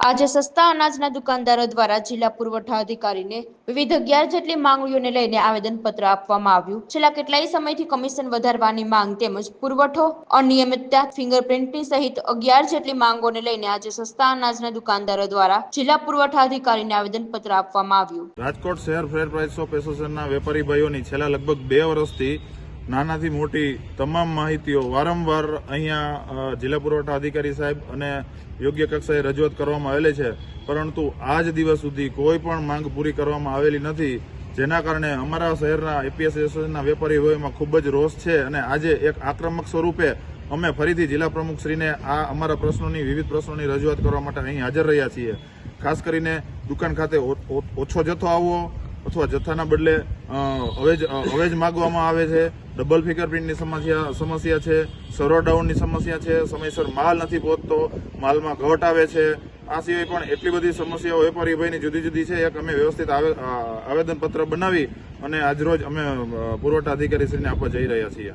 આજે સસ્તા અનાજના દુકાનદારો દ્વારા જિલ્લા પુરવઠા અધિકારીને વિવિધ અગિયાર જેટલી માંગણીઓને લઈને આવેદનપત્ર આપવામાં આવ્યું. છેલ્લા કેટલાય સમયથી કમિશન વધારવાની માંગ તેમજ પુરવઠો અનિયમિતતા, ફિંગરપ્રિન્ટની સહિત અગિયાર જેટલી માંગોને લઈને આજે સસ્તા અનાજના દુકાનદારો દ્વારા જિલ્લા પુરવઠા અધિકારીને આવેદનપત્ર આપવામાં આવ્યું. રાજકોટ શહેર ફેર પ્રાઇસ ઓફ એસોસિએશનના વેપારી ભાઈઓની છેલ્લા લગભગ બે વર્ષથી નાનાથી મોટી તમામ માહિતીઓ વારંવાર અહીંયા જિલ્લા પુરવઠા અધિકારી સાહેબ અને યોગ્ય કક્ષાએ રજૂઆત કરવામાં આવેલી છે. પરંતુ આજ દિવસ સુધી કોઈ પણ માંગ પૂરી કરવામાં આવેલી નથી, જેના કારણે અમારા શહેરના એપીએસ એસોસિએશનના વેપારી ભાઈઓમાં ખૂબ જ રોષ છે અને આજે એક આક્રમક સ્વરૂપે અમે ફરીથી જિલ્લા પ્રમુખશ્રીને આ અમારા પ્રશ્નોની, વિવિધ પ્રશ્નોની રજૂઆત કરવા માટે અહીં હાજર રહ્યા છીએ. ખાસ કરીને દુકાન ખાતે ઓછો જથ્થો આવવો અથવા જથ્થાના બદલે અવેજ અવેજ માગવામાં આવે છે. ડબલ ફિંગરપ્રિન્ટની સમસ્યા સમસ્યા છે. સર્વર ડાઉનની સમસ્યા છે. સમયસર માલ નથી પહોંચતો. માલમાં ઘટ આવે છે. આ સિવાય પણ એટલી બધી સમસ્યાઓ વેપારી ભાઈની જુદી જુદી છે. એક અમે વ્યવસ્થિત આવે- આવેદનપત્ર બનાવી અને આજરોજ અમે પુરવઠા અધિકારી શ્રીને આપવા જઈ રહ્યા છીએ.